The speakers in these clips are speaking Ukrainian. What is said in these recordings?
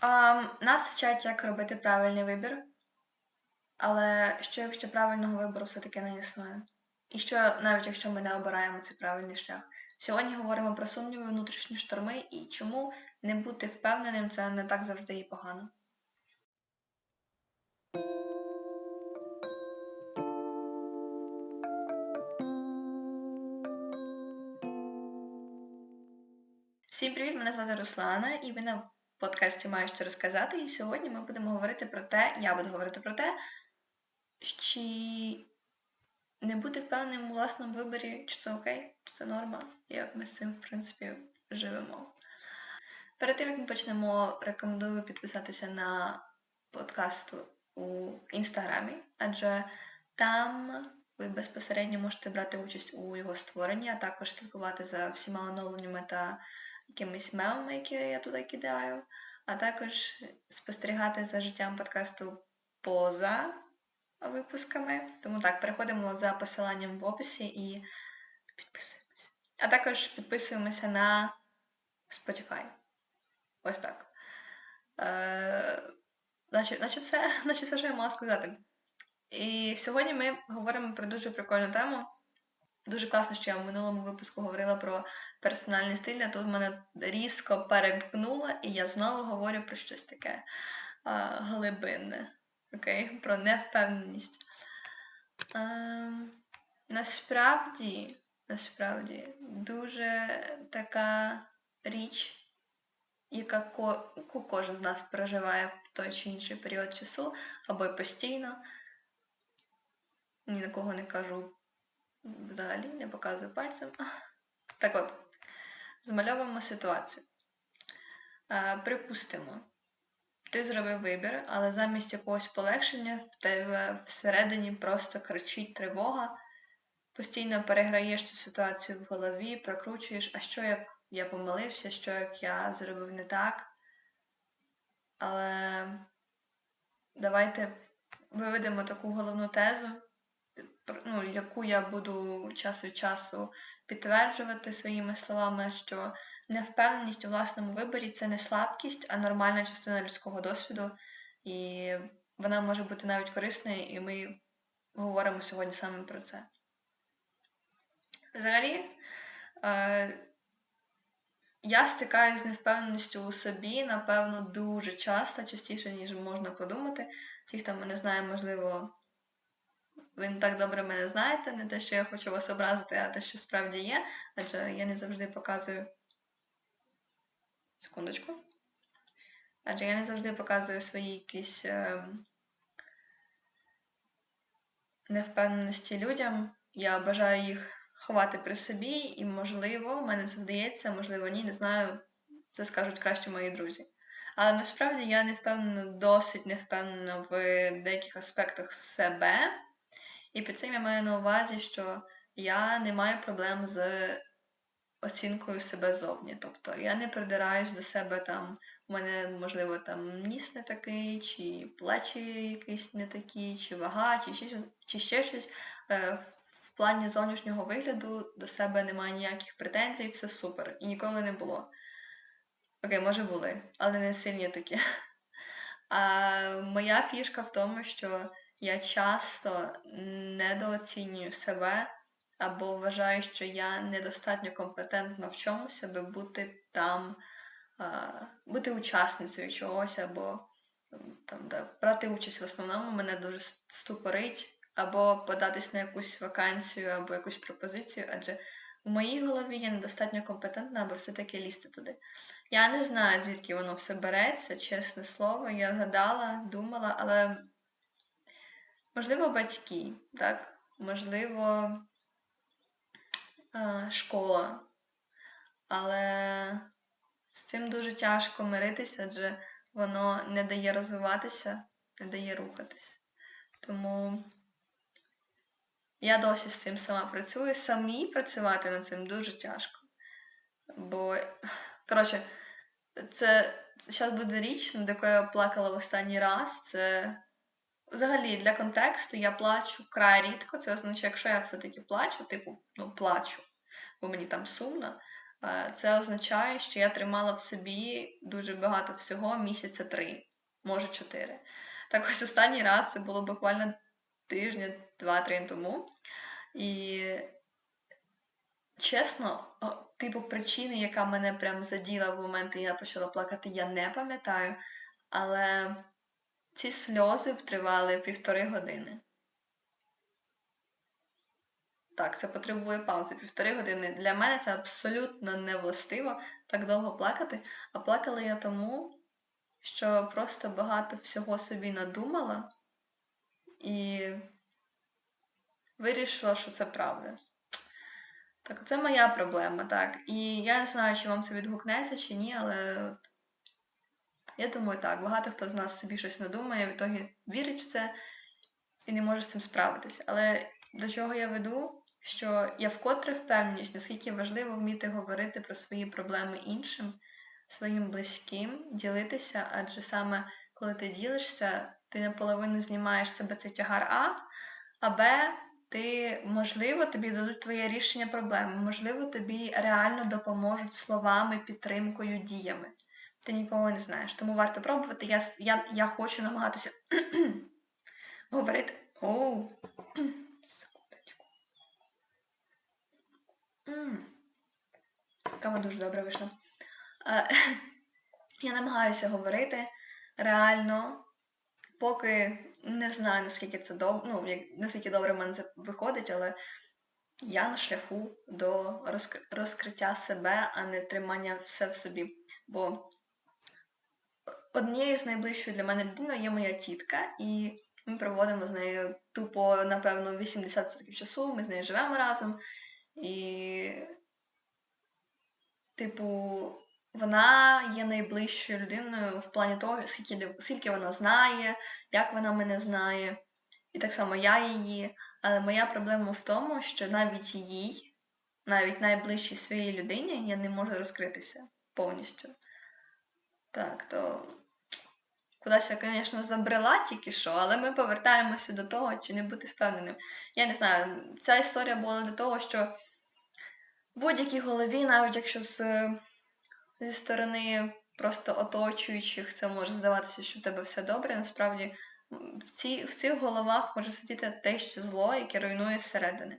А, нас вчать, як робити правильний вибір. Але що якщо правильного вибору все-таки не існує? І що навіть якщо ми не обираємо цей правильний шлях? Сьогодні говоримо про сумніви, внутрішні шторми і чому не бути впевненим це не так завжди і погано. Всім привіт! Мене звати Руслана, і ви на подкасті маю що розказати. І сьогодні ми будемо говорити про те, я буду говорити про те, чи не бути впевненим у власному виборі, чи це окей, чи це норма, і як ми з цим, в принципі, живемо. Перед тим, як ми почнемо, рекомендую підписатися на подкаст у інстаграмі, адже там ви безпосередньо можете брати участь у його створенні, а також слідкувати за всіма оновленнями та якимись мемами, які я туди кидаю, а також спостерігати за життям подкасту поза випусками. Тому так, переходимо за посиланням в описі і підписуємося. А також підписуємося на Spotify. Ось так. Е, все, наче все, що я мала сказати. І сьогодні ми говоримо про дуже прикольну тему. Дуже класно, що я в минулому випуску говорила про персональний стиль, а тут мене різко перемкнуло, і я знову говорю про щось таке а, глибинне, окей? про невпевненість. А, насправді, насправді, дуже така річ, яка ко кожен з нас переживає в той чи інший період часу, або й постійно. Ні на кого не кажу взагалі, не показую пальцем. Так от, змальовуємо ситуацію. Припустимо, ти зробив вибір, але замість якогось полегшення в тебе всередині просто кричить тривога, постійно переграєш цю ситуацію в голові, прокручуєш, а що як я помилився, що як я зробив не так. Але давайте виведемо таку головну тезу, ну, яку я буду час від часу підтверджувати своїми словами, що невпевненість у власному виборі це не слабкість, а нормальна частина людського досвіду, і вона може бути навіть корисною, і ми говоримо сьогодні саме про це. Взагалі, е, я стикаюся з невпевненістю у собі, напевно, дуже часто, частіше, ніж можна подумати. Ті, хто мене знає, можливо, ви не так добре мене знаєте, не те, що я хочу вас образити, а те, що справді є, адже я не завжди показую. Секундочку. Адже я не завжди показую свої якісь е... невпевненості людям. Я бажаю їх ховати при собі, і, можливо, в мене це вдається, можливо, ні, не знаю, це скажуть краще мої друзі. Але насправді я не впевнена, досить не впевнена в деяких аспектах себе. І під цим я маю на увазі, що я не маю проблем з оцінкою себе зовні. Тобто я не придираюсь до себе там, у мене, можливо, там ніс не такий, чи плечі якісь не такі, чи вага, чи ще, чи ще щось. Е, в плані зовнішнього вигляду до себе немає ніяких претензій, все супер. І ніколи не було. Окей, може були, але не сильні такі. А моя фішка в тому, що я часто недооцінюю себе або вважаю, що я недостатньо компетентна в чомусь, аби бути там, бути учасницею чогось, або там, да, брати участь в основному мене дуже ступорить, або податись на якусь вакансію, або якусь пропозицію, адже в моїй голові я недостатньо компетентна, аби все-таки лізти туди. Я не знаю, звідки воно все береться, чесне слово. Я гадала, думала, але Можливо, батьки, так? можливо, школа. Але з цим дуже тяжко миритися, адже воно не дає розвиватися, не дає рухатись. Тому я досі з цим сама працюю. Самі працювати над цим дуже тяжко. Бо, коротше, це зараз буде річ, над якою я плакала в останній раз. Це Взагалі, для контексту я плачу край рідко. Це означає, якщо я все-таки плачу, типу, ну, плачу, бо мені там сумно. Е, Це означає, що я тримала в собі дуже багато всього місяця три, може чотири. Так ось останній раз це було буквально тижня два-три тому. І чесно, типу причини, яка мене прям заділа в момент, і я почала плакати, я не пам'ятаю. Але ці сльози тривали півтори години. Так, це потребує паузи півтори години. Для мене це абсолютно не властиво так довго плакати. А плакала я тому, що просто багато всього собі надумала і вирішила, що це правда. Так, це моя проблема, так. І я не знаю, чи вам це відгукнеться, чи ні, але от я думаю, так. Багато хто з нас собі щось надумає, в ітогі вірить в це і не може з цим справитися. Але до чого я веду? Що я вкотре впевнююсь, наскільки важливо вміти говорити про свої проблеми іншим, своїм близьким, ділитися, адже саме коли ти ділишся, ти наполовину знімаєш себе цей тягар А, а Б, ти, можливо, тобі дадуть твоє рішення проблеми, можливо, тобі реально допоможуть словами, підтримкою, діями. Ти нікого не знаєш. Тому варто пробувати. Я я, я хочу намагатися говорити. Оу, секундочку. Кава дуже добре вийшла. Е, Я намагаюся говорити реально, поки не знаю, наскільки це добре, ну, як- наскільки добре в мене це виходить, але я на шляху до розк- розкриття себе, а не тримання все в собі. Бо однією з найближчою для мене людиною є моя тітка, і ми проводимо з нею тупо, напевно, 80% часу. Ми з нею живемо разом. І, типу, вона є найближчою людиною в плані того, скільки, скільки вона знає, як вона мене знає. І так само я її. Але моя проблема в тому, що навіть їй, навіть найближчій своїй людині, я не можу розкритися повністю. Так, то кудись я, звісно, забрела тільки що, але ми повертаємося до того, чи не бути впевненим. Я не знаю, ця історія була для того, що в будь-якій голові, навіть якщо з, зі сторони просто оточуючих, це може здаватися, що в тебе все добре. Насправді в, ці, в цих головах може сидіти те, що зло, яке руйнує зсередини.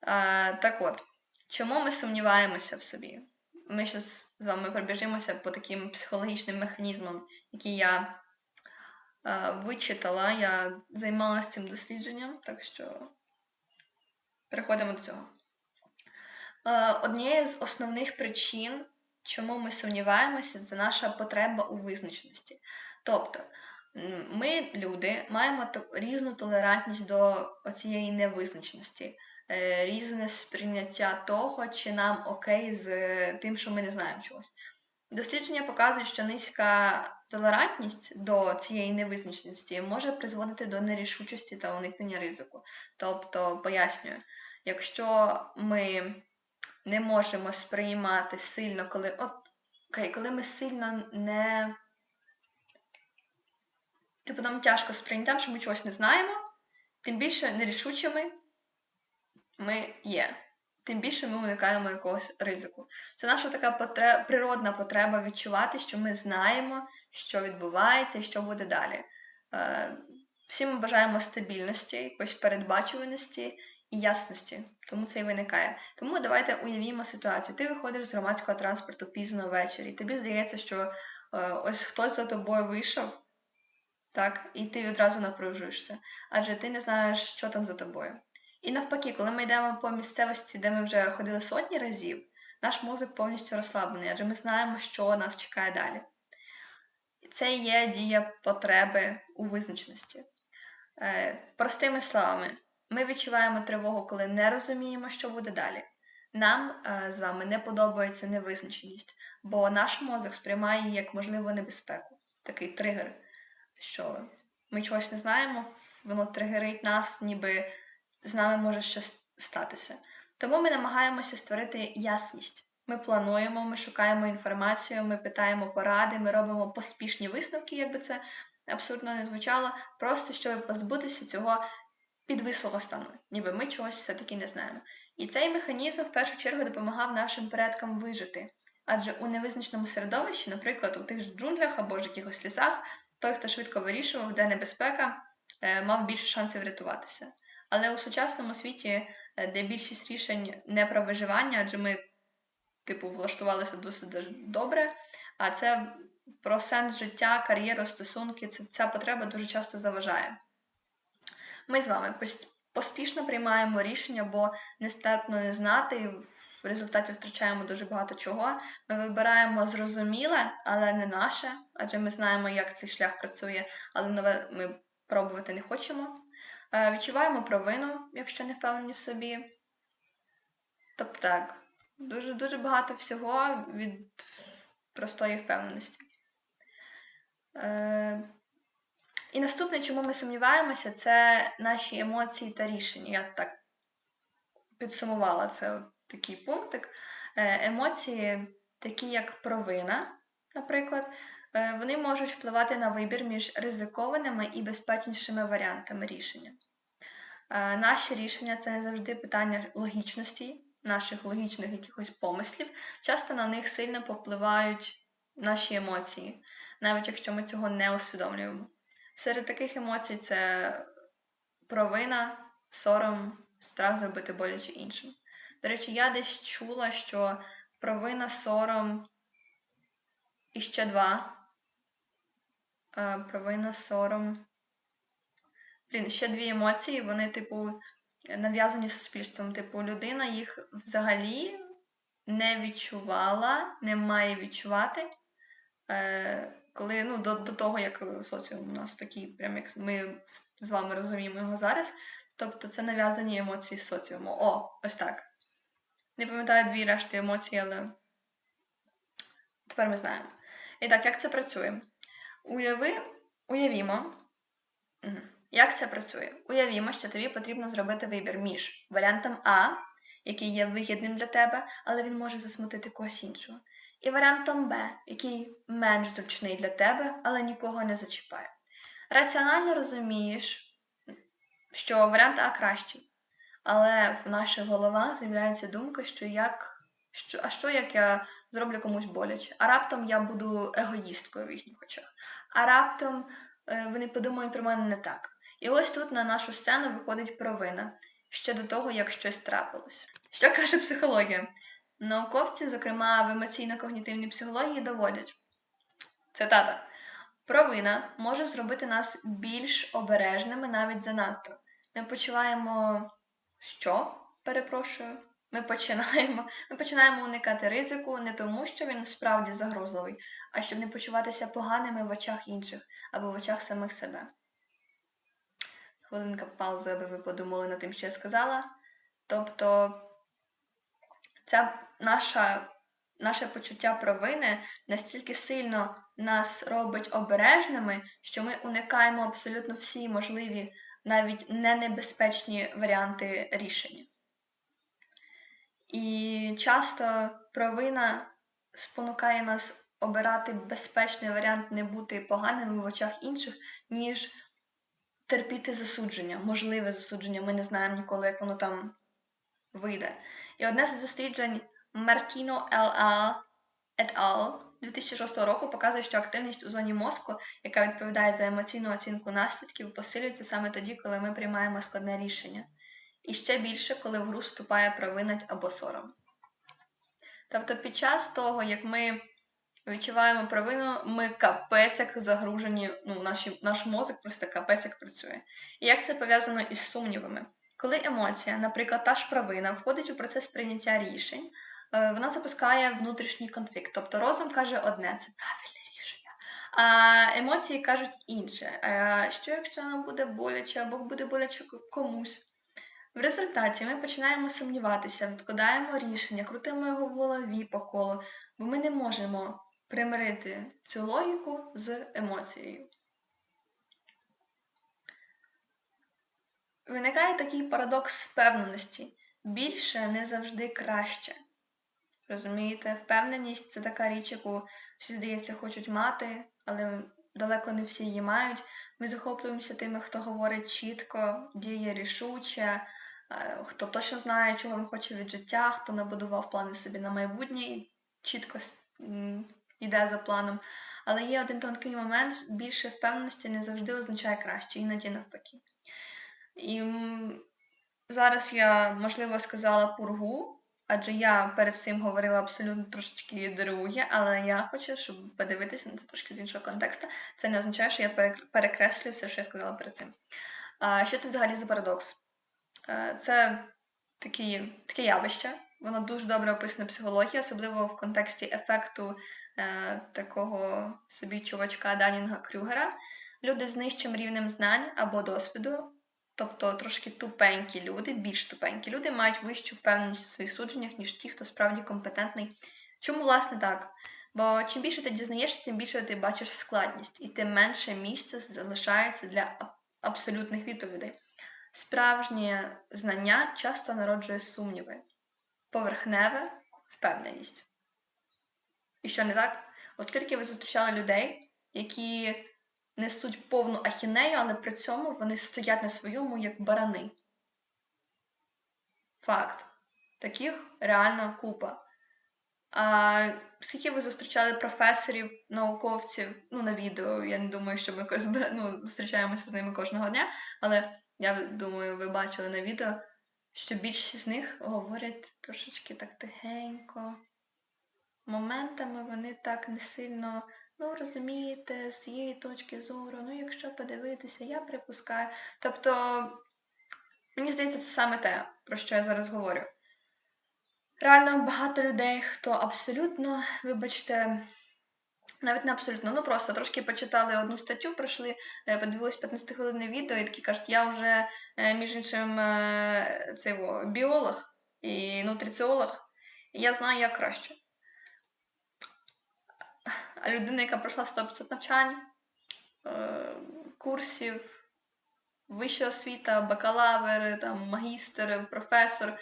А, так от, чому ми сумніваємося в собі? Ми зараз з вами пробіжимося по таким психологічним механізмам, які я е, вичитала, я займалася цим дослідженням, так що переходимо до цього. Е, однією з основних причин, чому ми сумніваємося, це наша потреба у визначеності. Тобто, ми, люди, маємо різну толерантність до цієї невизначеності, різне сприйняття того, чи нам окей з е, тим, що ми не знаємо чогось. Дослідження показують, що низька толерантність до цієї невизначеності може призводити до нерішучості та уникнення ризику. Тобто, пояснюю, якщо ми не можемо сприймати сильно, коли от окей, коли ми сильно не. Типу, нам тяжко сприйняти, що ми чогось не знаємо, тим більше нерішучими ми є. Тим більше ми уникаємо якогось ризику. Це наша така потре... природна потреба відчувати, що ми знаємо, що відбувається і що буде далі. Е, всі ми бажаємо стабільності, якоїсь передбачуваності і ясності, тому це і виникає. Тому давайте уявімо ситуацію. Ти виходиш з громадського транспорту пізно ввечері, тобі здається, що е, ось хтось за тобою вийшов, так, і ти відразу напружуєшся, адже ти не знаєш, що там за тобою. І навпаки, коли ми йдемо по місцевості, де ми вже ходили сотні разів, наш мозок повністю розслаблений, адже ми знаємо, що нас чекає далі. Це є дія потреби у визначеності. Е, простими словами, ми відчуваємо тривогу, коли не розуміємо, що буде далі. Нам е, з вами не подобається невизначеність, бо наш мозок сприймає її як можливу небезпеку, такий тригер, що ми чогось не знаємо, воно тригерить нас, ніби з нами може щось статися. Тому ми намагаємося створити ясність. Ми плануємо, ми шукаємо інформацію, ми питаємо поради, ми робимо поспішні висновки, якби це абсурдно не звучало, просто щоб позбутися цього підвислого стану, ніби ми чогось все-таки не знаємо. І цей механізм в першу чергу допомагав нашим предкам вижити. Адже у невизначеному середовищі, наприклад, у тих ж джунглях або ж якихось лісах, той, хто швидко вирішував, де небезпека, е, мав більше шансів врятуватися. Але у сучасному світі, е, де більшість рішень не про виживання, адже ми, типу, влаштувалися досить добре, а це про сенс життя, кар'єру, стосунки, це, ця потреба дуже часто заважає. Ми з вами поспішно приймаємо рішення, бо нестерпно не знати, в результаті втрачаємо дуже багато чого. Ми вибираємо зрозуміле, але не наше, адже ми знаємо, як цей шлях працює, але нове ми пробувати не хочемо. Е, відчуваємо провину, якщо не впевнені в собі. Тобто так, дуже дуже багато всього від простої впевненості. Е, і наступне, чому ми сумніваємося, це наші емоції та рішення. Я так підсумувала це такий пунктик. Е, емоції, такі як провина, наприклад, вони можуть впливати на вибір між ризикованими і безпечнішими варіантами рішення. Е, наші рішення це не завжди питання логічності, наших логічних якихось помислів. Часто на них сильно повпливають наші емоції, навіть якщо ми цього не усвідомлюємо. Серед таких емоцій це провина, сором, страх зробити боляче іншим. До речі, я десь чула, що провина, сором і ще два. Провина, сором. Блін, ще дві емоції, вони, типу, нав'язані суспільством. Типу, людина їх взагалі не відчувала, не має відчувати. Е, коли ну, до до того, як соціум у нас такий, прям як ми з вами розуміємо його зараз. Тобто це нав'язані емоції з соціуму. О, ось так. Не пам'ятаю дві решти емоцій, але тепер ми знаємо. І так, як це працює? Уяви, Уявімо, як це працює? Уявімо, що тобі потрібно зробити вибір між варіантом А, який є вигідним для тебе, але він може засмутити когось іншого і варіантом Б, який менш зручний для тебе, але нікого не зачіпає. Раціонально розумієш, що варіант А кращий, але в наших головах з'являється думка, що як. Що, А що як я зроблю комусь боляче? А раптом я буду егоїсткою в їхніх очах. А раптом е, вони подумають про мене не так. І ось тут на нашу сцену виходить провина ще до того, як щось трапилось. Що каже психологія? Науковці, зокрема в емоційно-когнітивній психології, доводять цитата. Провина може зробити нас більш обережними навіть занадто. Ми почуваємо, що? Перепрошую, ми починаємо ми починаємо уникати ризику не тому, що він справді загрозливий, а щоб не почуватися поганими в очах інших або в очах самих себе. Хвилинка паузи, аби ви подумали над тим, що я сказала. Тобто ця наша, наше почуття провини настільки сильно нас робить обережними, що ми уникаємо абсолютно всі можливі, навіть не небезпечні варіанти рішення. І часто провина спонукає нас обирати безпечний варіант не бути поганими в очах інших, ніж терпіти засудження, можливе засудження. Ми не знаємо ніколи, як воно там вийде. І одне з досліджень Мартіно et al. 2006 року показує, що активність у зоні мозку, яка відповідає за емоційну оцінку наслідків, посилюється саме тоді, коли ми приймаємо складне рішення. І ще більше, коли в гру вступає провина або сором. Тобто під час того, як ми відчуваємо провину, ми капець як загружені, ну, наші, наш мозок просто капець як працює. І як це пов'язано із сумнівами? Коли емоція, наприклад, та ж провина, входить у процес прийняття рішень, е, вона запускає внутрішній конфлікт. Тобто розум каже одне, це правильне рішення, а емоції кажуть інше. А Що якщо нам буде боляче, або буде боляче комусь? В результаті ми починаємо сумніватися, відкладаємо рішення, крутимо його в голові по колу, бо ми не можемо примирити цю логіку з емоцією. Виникає такий парадокс впевненості. Більше не завжди краще. Розумієте, впевненість це така річ, яку всі, здається, хочуть мати, але далеко не всі її мають. Ми захоплюємося тими, хто говорить чітко, діє рішуче, хто точно знає, чого він хоче від життя, хто набудував плани собі на майбутнє і чітко йде за планом. Але є один тонкий момент: більше впевненості не завжди означає краще, іноді навпаки. І зараз я, можливо, сказала пургу, адже я перед цим говорила абсолютно трошечки друге, але я хочу, щоб подивитися на це трошки з іншого контексту. Це не означає, що я перекреслюю все, що я сказала перед цим. А що це взагалі за парадокс? Е, Це такі, таке явище, воно дуже добре описано в психології, особливо в контексті ефекту е, такого собі чувачка Данінга Крюгера. Люди з нижчим рівнем знань або досвіду, тобто трошки тупенькі люди, більш тупенькі люди, мають вищу впевненість у своїх судженнях, ніж ті, хто справді компетентний. Чому, власне, так? Бо чим більше ти дізнаєшся, тим більше ти бачиш складність, і тим менше місця залишається для абсолютних відповідей. Справжнє знання часто народжує сумніви, поверхневе впевненість. І що не так? От ви зустрічали людей, які несуть повну ахінею, але при цьому вони стоять на своєму як барани. Факт. Таких реально купа. А скільки ви зустрічали професорів, науковців, ну, на відео, я не думаю, що ми ну, зустрічаємося з ними кожного дня, але я думаю, ви бачили на відео, що більшість з них говорять трошечки так тихенько. Моментами вони так не сильно, ну розумієте, з цієї точки зору, ну якщо подивитися, я припускаю. Тобто, мені здається, це саме те, про що я зараз говорю. Реально багато людей, хто абсолютно, вибачте, навіть не абсолютно, ну просто трошки почитали одну статтю, пройшли, е, подивились 15 хвилинне відео і такі кажуть, я вже, е, між іншим, е, цей во, біолог і нутриціолог, і я знаю, як краще. А людина, яка пройшла 100-500 навчань, курсів, вища освіта, бакалавр, там, магістр, професор,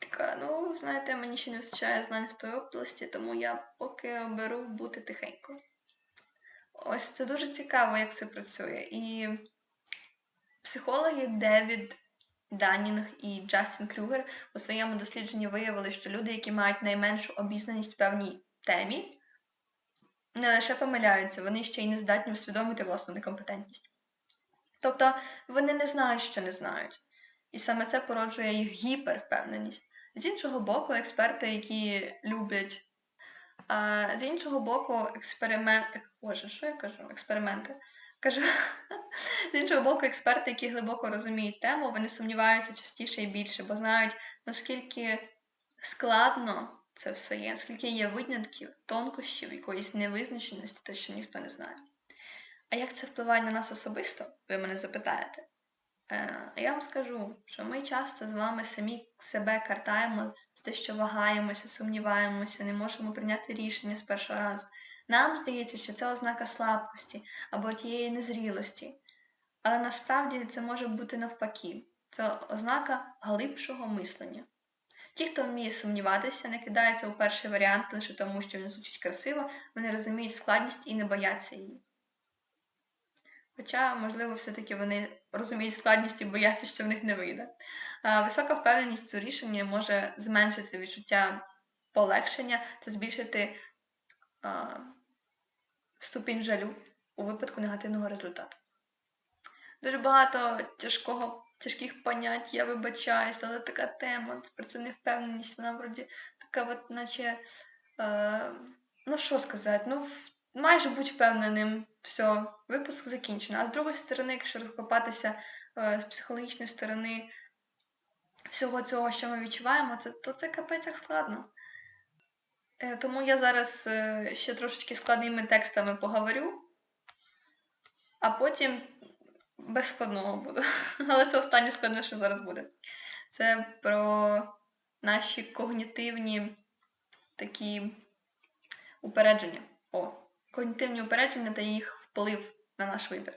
така, ну, знаєте, мені ще не вистачає знань в той області, тому я поки оберу бути тихенько. Ось це дуже цікаво, як це працює. І психологи Девід Данінг і Джастін Крюгер у своєму дослідженні виявили, що люди, які мають найменшу обізнаність в певній темі, не лише помиляються, вони ще й не здатні усвідомити власну некомпетентність. Тобто вони не знають, що не знають. І саме це породжує їх гіпервпевненість. З іншого боку, експерти, які люблять. А, з іншого боку, експеримент. Боже, що я кажу? Експерименти. Кажу, з іншого боку, експерти, які глибоко розуміють тему, вони сумніваються частіше і більше, бо знають, наскільки складно це все є, наскільки є винятків, тонкощів, якоїсь невизначеності, те, що ніхто не знає. А як це впливає на нас особисто, ви мене запитаєте? Е, я вам скажу, що ми часто з вами самі себе картаємо з те, що вагаємося, сумніваємося, не можемо прийняти рішення з першого разу. Нам здається, що це ознака слабкості або тієї незрілості. Але насправді це може бути навпаки. Це ознака глибшого мислення. Ті, хто вміє сумніватися, не кидаються у перший варіант лише тому, що він звучить красиво, вони розуміють складність і не бояться її. Хоча, можливо, все-таки вони розуміють складність і бояться, що в них не вийде. Висока впевненість у рішенні може зменшити відчуття полегшення та збільшити а, ступінь жалю у випадку негативного результату. Дуже багато тяжкого, тяжких понять, я вибачаюсь, але така тема, про цю невпевненість, вона вроді така, от, наче, е, ну що сказати, ну майже будь впевненим, все, випуск закінчено. А з другої сторони, якщо розкопатися е, з психологічної сторони всього цього, що ми відчуваємо, це, то це капець як складно. Е, Тому я зараз е, ще трошечки складними текстами поговорю, а потім без складного буду. Але це останнє складне, що зараз буде. Це про наші когнітивні такі упередження. О, когнітивні упередження та їх вплив на наш вибір.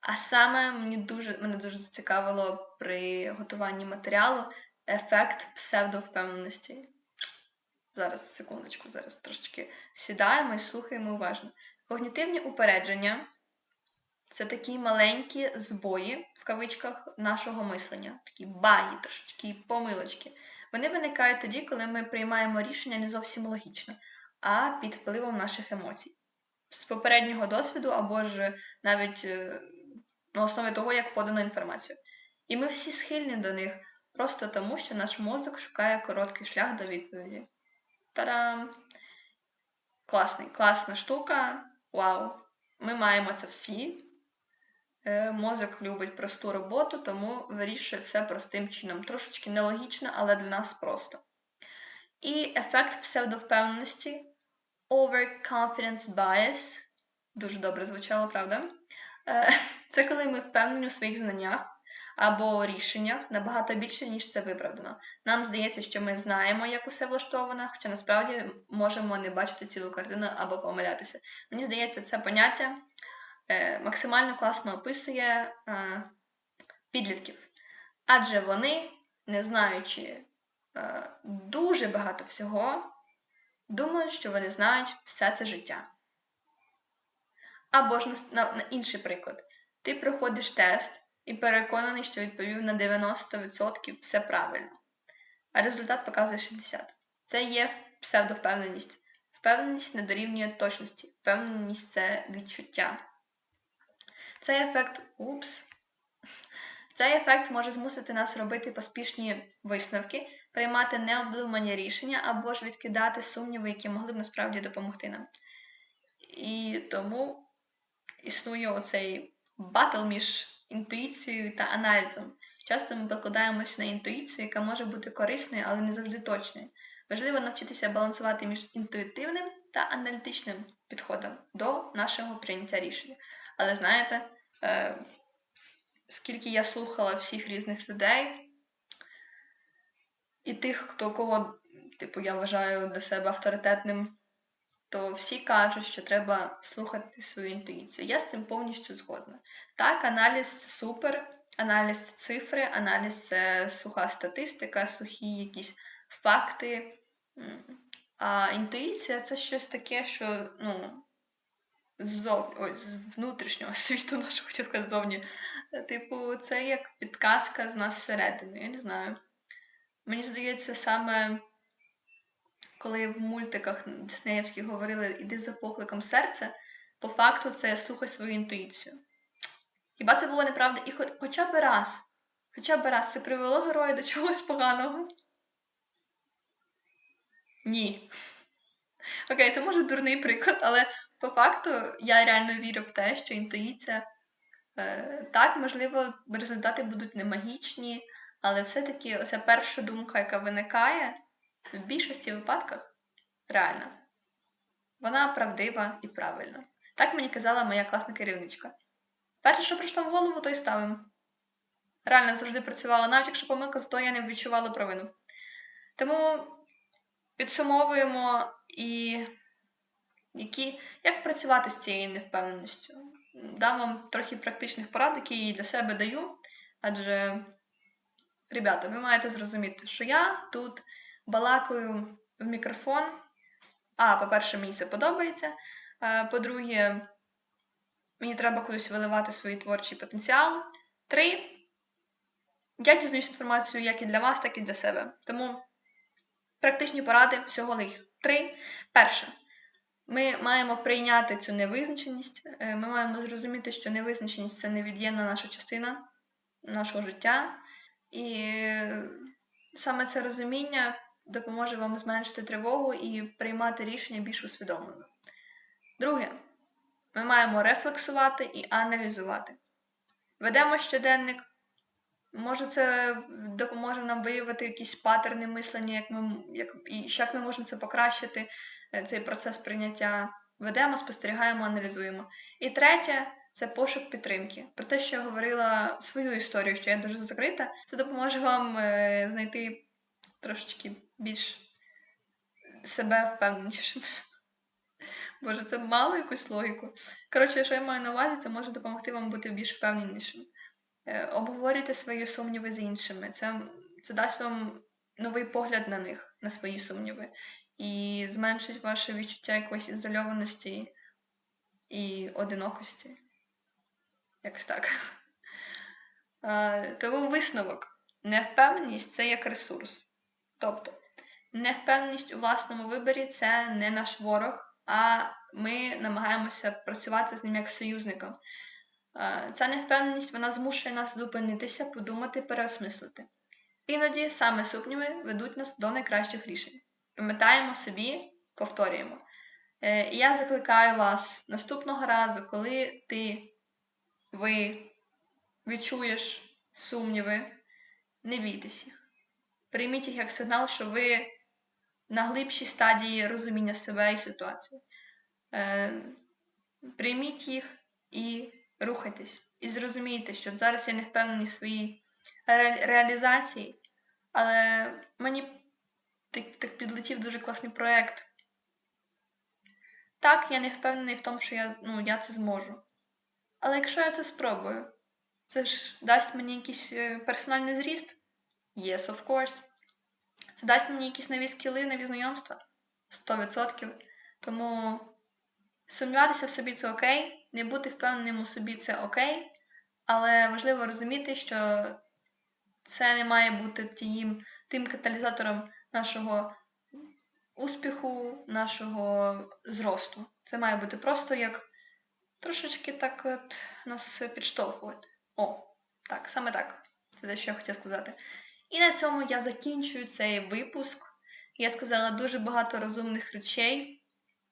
А саме мені дуже, мене дуже зацікавило при готуванні матеріалу ефект псевдовпевненості. Зараз, секундочку, зараз трошечки сідаємо і слухаємо уважно. Когнітивні упередження це такі маленькі збої в кавичках нашого мислення, такі баги, трошечки помилочки. Вони виникають тоді, коли ми приймаємо рішення не зовсім логічно, а під впливом наших емоцій. З попереднього досвіду або ж навіть е, на основі того, як подано інформацію. І ми всі схильні до них просто тому, що наш мозок шукає короткий шлях до відповіді. Та-дам! Класний, класна штука. Вау! Ми маємо це всі. Е, Мозок любить просту роботу, тому вирішує все простим чином. Трошечки нелогічно, але для нас просто. І ефект псевдовпевненості overconfidence bias. Дуже добре звучало, правда? Е, Це коли ми впевнені у своїх знаннях або рішеннях набагато більше, ніж це виправдано. Нам здається, що ми знаємо, як усе влаштовано, хоча насправді можемо не бачити цілу картину або помилятися. Мені здається, це поняття е, максимально класно описує е, підлітків. Адже вони, не знаючи дуже багато всього, думають, що вони знають все це життя. Або ж на, на інший приклад, ти проходиш тест і переконаний, що відповів на 90% все правильно, а результат показує 60%. Це є псевдовпевненість. Впевненість не дорівнює точності. Впевненість це відчуття. Цей ефект упс. Цей ефект може змусити нас робити поспішні висновки, приймати необдумані рішення або ж відкидати сумніви, які могли б насправді допомогти нам. І тому існує оцей батл між інтуїцією та аналізом. Часто ми покладаємося на інтуїцію, яка може бути корисною, але не завжди точною. Важливо навчитися балансувати між інтуїтивним та аналітичним підходом до нашого прийняття рішення. Але знаєте, е, скільки я слухала всіх різних людей і тих, хто кого, типу, я вважаю для себе авторитетним, то всі кажуть, що треба слухати свою інтуїцію. Я з цим повністю згодна. Так, аналіз це супер, аналіз це цифри, аналіз це суха статистика, сухі якісь факти. А інтуїція це щось таке, що ну, ззов... Ой, з внутрішнього світу нашого, хотів сказати, зовні. Типу, це як підказка з нас зсередини, я не знаю. Мені здається, саме коли в мультиках Диснеївських говорили іди за покликом серця, по факту це слухай свою інтуїцію. Хіба це було неправда? І хоч, хоча б раз, хоча б раз це привело героя до чогось поганого? Ні. Окей, це може дурний приклад, але по факту я реально вірю в те, що інтуїція е, так, можливо, результати будуть не магічні, але все-таки оця перша думка, яка виникає, в більшості випадках реальна. Вона правдива і правильна. Так мені казала моя класна керівничка. Перше, що прийшло в голову, то й ставимо. Реально завжди працювала, навіть якщо помилка, зато я не відчувала провину. Тому підсумовуємо і які, як працювати з цією невпевненістю. Дам вам трохи практичних порад, які я для себе даю. Адже, ребята, ви маєте зрозуміти, що я тут балакаю в мікрофон. А, по-перше, мені це подобається. По-друге, мені треба кудись виливати свій творчий потенціал. Три. Я дізнаюсь інформацію як і для вас, так і для себе. Тому практичні поради всього лише три. Перше. Ми маємо прийняти цю невизначеність. Е, ми маємо зрозуміти, що невизначеність це невід'ємна наша частина нашого життя. І саме це розуміння допоможе вам зменшити тривогу і приймати рішення більш усвідомлено. Друге, ми маємо рефлексувати і аналізувати. Ведемо щоденник. Може, це допоможе нам виявити якісь паттерни мислення, як ми, як, і як ми можемо це покращити, е, цей процес прийняття. Ведемо, спостерігаємо, аналізуємо. І третє це пошук підтримки. Про те, що я говорила свою історію, що я дуже закрита, це допоможе вам е, знайти трошечки більш себе впевненішим. Боже, це мало якусь логіку. Коротше, що я маю на увазі, це може допомогти вам бути більш впевненішим. Е, обговорюйте свої сумніви з іншими. Це, Це дасть вам новий погляд на них, на свої сумніви. І зменшить ваше відчуття якоїсь ізольованості і одинокості. Якось так. Е, Тому висновок. Невпевненість це як ресурс. Тобто, невпевненість у власному виборі це не наш ворог, а ми намагаємося працювати з ним як союзником. Е, Ця невпевненість вона змушує нас зупинитися, подумати, переосмислити. Іноді саме сумніви ведуть нас до найкращих рішень. Пам'ятаємо собі, повторюємо. Е, І я закликаю вас наступного разу, коли ти, ви відчуєш сумніви, не бійтесь їх. Прийміть їх як сигнал, що ви на глибшій стадії розуміння себе і ситуації. Е, Прийміть їх і рухайтесь. І зрозумійте, що зараз я не впевнений в своїй ре- реалізації, але мені так, так підлетів дуже класний проєкт. Так, я не впевнений в тому, що я, ну, я це зможу. Але якщо я це спробую, це ж дасть мені якийсь е, персональний зріст? Yes, of course. Це дасть мені якісь нові скіли, нові знайомства? 100%. Тому сумніватися в собі це окей, не бути впевненим у собі це окей, але важливо розуміти, що це не має бути тим, тим каталізатором нашого успіху, нашого зросту. Це має бути просто як трошечки так от нас підштовхувати. О, так, саме так. Це те, що я хотіла сказати. І на цьому я закінчую цей випуск. Я сказала дуже багато розумних речей,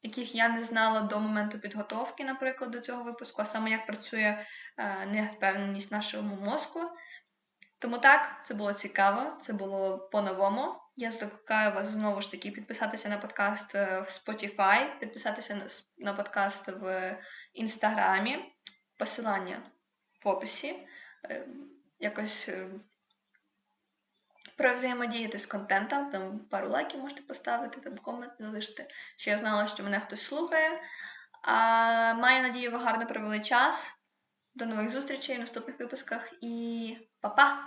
яких я не знала до моменту підготовки, наприклад, до цього випуску, а саме як працює е, невпевненість нашого мозку. Тому так, це було цікаво, це було по-новому. Я закликаю вас знову ж таки підписатися на подкаст е, в Spotify, підписатися на, на подкаст в Інстаграмі, посилання в описі. Е, Якось е, провзаємодіяти з контентом, там пару лайків можете поставити, там комент залишити, що я знала, що мене хтось слухає. А, маю надію, ви гарно провели час. До нових зустрічей в наступних випусках і па-па!